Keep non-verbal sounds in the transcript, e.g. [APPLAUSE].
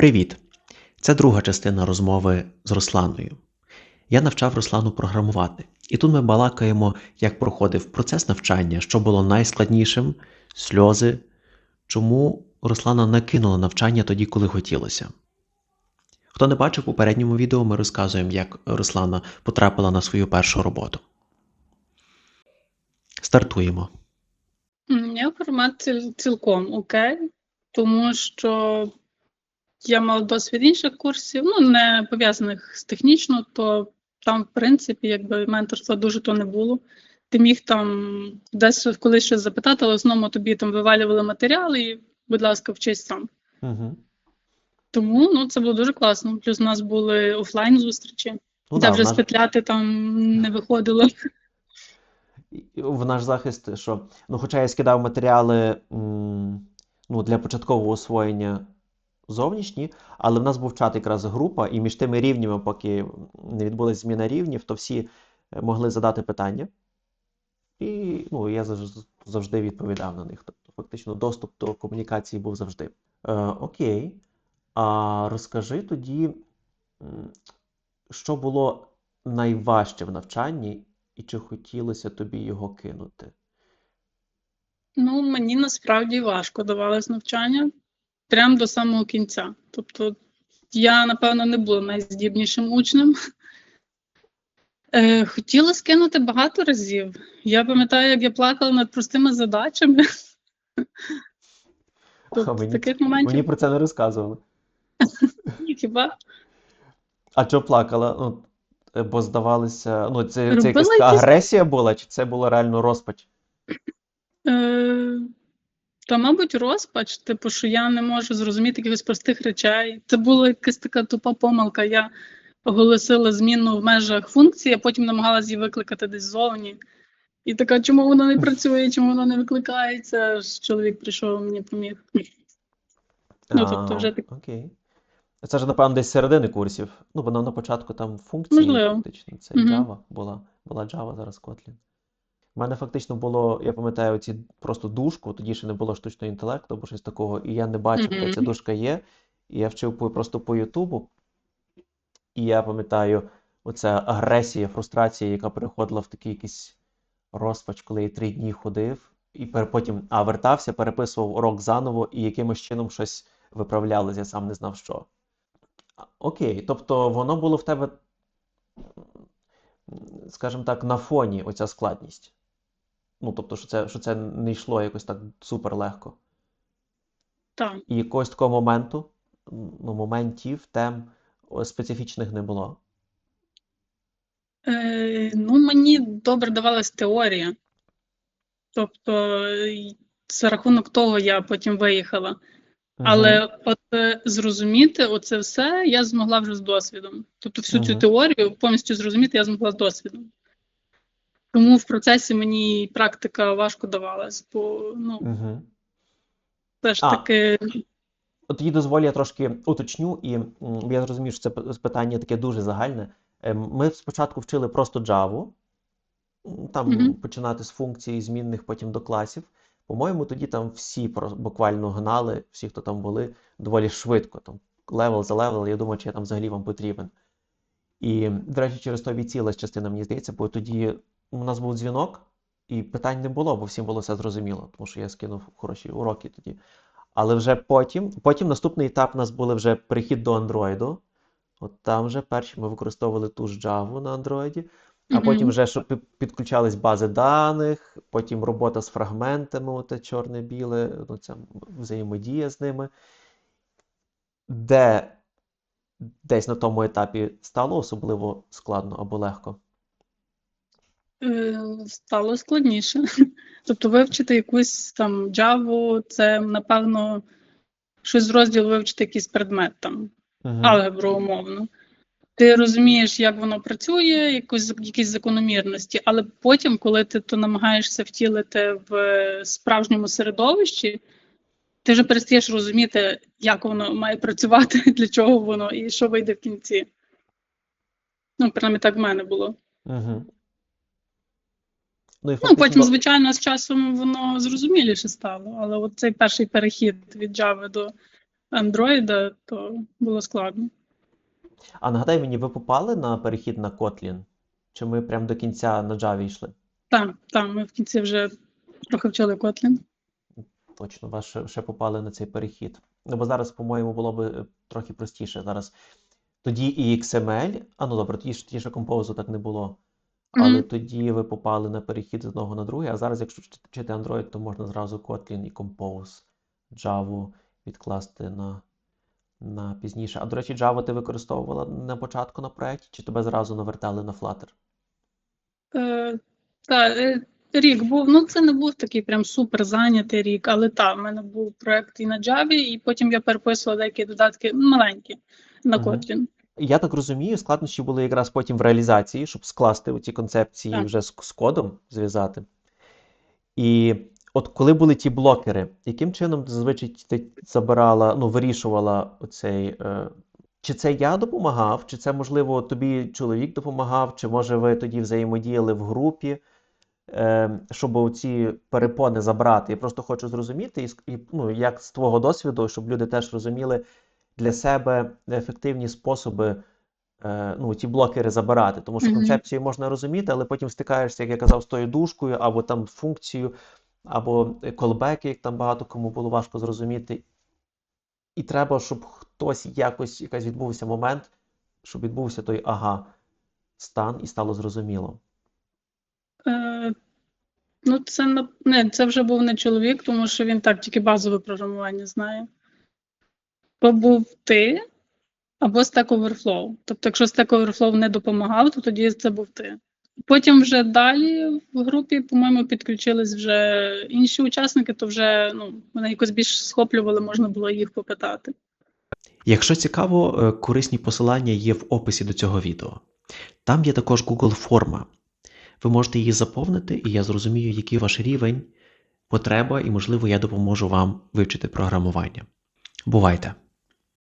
Привіт! Це друга частина розмови з Русланою. Я навчав Руслану програмувати, і тут ми балакаємо, як проходив процес навчання, що було найскладнішим, сльози, чому Руслана накинула навчання тоді, коли хотілося. Хто не бачив, попередньому відео ми розказуємо, як Руслана потрапила на свою першу роботу. Стартуємо. Я формат цілком окей, тому що я мала досвід інших курсів, ну не пов'язаних з технічно, то там, в принципі, якби менторства дуже то не було. Ти міг там десь колись щось запитати, але основному тобі там вивалювали матеріали, і, будь ласка, вчись сам. Угу. Тому ну це було дуже класно. Плюс у нас були офлайн зустрічі, Ну, де да, вже в, наш, спетляти там не виходило. в наш захист, що ну, хоча я скидав матеріали м, ну, для початкового освоєння зовнішні, але в нас був чат якраз група, і між тими рівнями, поки не відбулася зміна рівнів, то всі е, могли задати питання. І ну, я завжди відповідав на них. Тобто, фактично, доступ до комунікації був завжди. Е, окей. А розкажи тоді, що було найважче в навчанні, і чи хотілося тобі його кинути? Ну, мені насправді важко давалось навчання прямо до самого кінця. Тобто я, напевно, не була найздібнішим учнем. Е, хотіла скинути багато разів. Я пам'ятаю, як я плакала над простими задачами. Тобто, мені, таких мені про це не розказували. [LAUGHS] ні, хіба А чого плакала? Ну, е, бо здавалося, ну, це, це якась агресія була, чи це була реально розпач? Е, Та, мабуть, розпач, типу, що я не можу зрозуміти якихось простих речей. Це була якась така тупа помилка. Я оголосила зміну в межах функції, а потім намагалася її викликати десь ззовні. І така, чому вона не працює, чому вона не викликається? Аж Чоловік прийшов мені поміг. Ну, тобто вже так- Окей. Це ж, напевно, десь середини курсів. Ну, бо на, початку там функції Можливо. фактично. Це. Java була, була Java, зараз Kotlin. У мене фактично було, я пам'ятаю, ці просто дужку, тоді ще не було штучного інтелекту або щось такого, і я не бачив, де ця дужка є. І я вчив просто по Ютубу. І я пам'ятаю, оця агресія, фрустрація, яка переходила в такий якийсь розпач, коли я три дні ходив, і потім а, вертався, переписував урок заново і якимось чином щось виправлялось, я сам не знав що. Окей, тобто воно було в тебе, скажімо так, на фоні оця складність. Ну, тобто, що це, що це не йшло якось так супер легко. Так. І якогось такого моменту, ну, моментів, тем специфічних не було. Е, ну, мені добре давалась теорія. Тобто, за рахунок того я потім виїхала. Але Мгм. от е, зрозуміти оце все я змогла вже з досвідом. Тобто всю цю теорію повністю зрозуміти я змогла з досвідом. Тому в процесі мені практика важко давалась, бо ну, Мгм. все ж таки От Тоді дозволь, я трошки уточню, і я зрозумів, що це питання таке дуже загальне. Ем, Ми спочатку вчили просто Java, там Мгм. починати з функцій змінних, потім до класів. По-моєму, тоді там всі буквально гнали, всі, хто там були, доволі швидко. Там левел за левел, я думаю, чи я там взагалі вам потрібен. І, до речі, через то відсілась частина, мені здається, бо тоді у нас був дзвінок, і питань не було, бо всім було все зрозуміло, тому що я скинув хороші уроки тоді. Але вже потім, потім наступний етап у нас були вже перехід до Android. От там вже перші ми використовували ту ж Java на Android, а Мгм. потім вже щоб підключались бази даних, потім робота з фрагментами, оте чорне-біле, ну, ця взаємодія з ними. Де десь на тому етапі стало особливо складно або легко? Е, стало складніше. [LAUGHS] Тобто вивчити якусь там Java, це напевно щось з розділу вивчити якийсь предмет там. Мгм. алгебру умовно. Ти розумієш, як воно працює, якусь, якісь закономірності, але потім, коли ти то намагаєшся втілити в справжньому середовищі, ти вже перестаєш розуміти, як воно має працювати, [LAUGHS] для чого воно і що вийде в кінці. Ну, принаймні так в мене було. Мгм. Ну, і Ну, потім, звичайно, з часом воно зрозуміліше стало, але от цей перший перехід від Java до Android, то було складно. А нагадай мені, ви попали на перехід на Kotlin? Чи ми прямо до кінця на Java йшли? Так, так, ми в кінці вже трохи вчили Kotlin. Точно, вас ще, ще попали на цей перехід. Ну, бо зараз, по-моєму, було б трохи простіше. Зараз тоді і XML, а ну добре, тоді, ж- тоді ще Compose так не було. Але Мгм. тоді ви попали на перехід з одного на другий, а зараз, якщо вчити- Android, то можна зразу Kotlin і Compose, Java відкласти на, на пізніше. А до речі, Java ти використовувала на початку на проєкті, чи тебе зразу навертали на Flutter? Е, та, е, рік був, ну це не був такий прям супер зайнятий рік, але так, в мене був проєкт і на Java, і потім я переписувала деякі додатки маленькі на. Kotlin. Я так розумію, складнощі були якраз потім в реалізації, щоб скласти ці концепції Так. вже з, з кодом зв'язати. І от коли були ті блокери, яким чином зазвичай ти забирала, ну, вирішувала оцей. Е, чи це я допомагав, чи це, можливо, тобі чоловік допомагав, чи може ви тоді взаємодіяли в групі, е, щоб оці перепони забрати? Я просто хочу зрозуміти, і, і, ну, як з твого досвіду, щоб люди теж розуміли для себе ефективні способи е, ну, ті блокери забирати. Тому що концепцію можна розуміти, але потім стикаєшся, як я казав, з тою дужкою, або там функцією, або колбеки, як там багато кому було важко зрозуміти. І треба, щоб хтось якось, якась відбувся момент, щоб відбувся той ага стан і стало зрозуміло. Е, ну, це, не, це вже був не чоловік, тому що він так тільки базове програмування знає. То був ти або Stack Overflow. Тобто, якщо Stack Overflow не допомагав, то тоді це був ти. Потім вже далі в групі, по-моєму, підключились вже інші учасники, то вже ну, мене якось більш схоплювали, можна було їх попитати. Якщо цікаво, е, корисні посилання є в описі до цього відео. Там є також Google форма. Ви можете її заповнити, і я зрозумію, який ваш рівень, потреба, і, можливо, я допоможу вам вивчити програмування. Бувайте!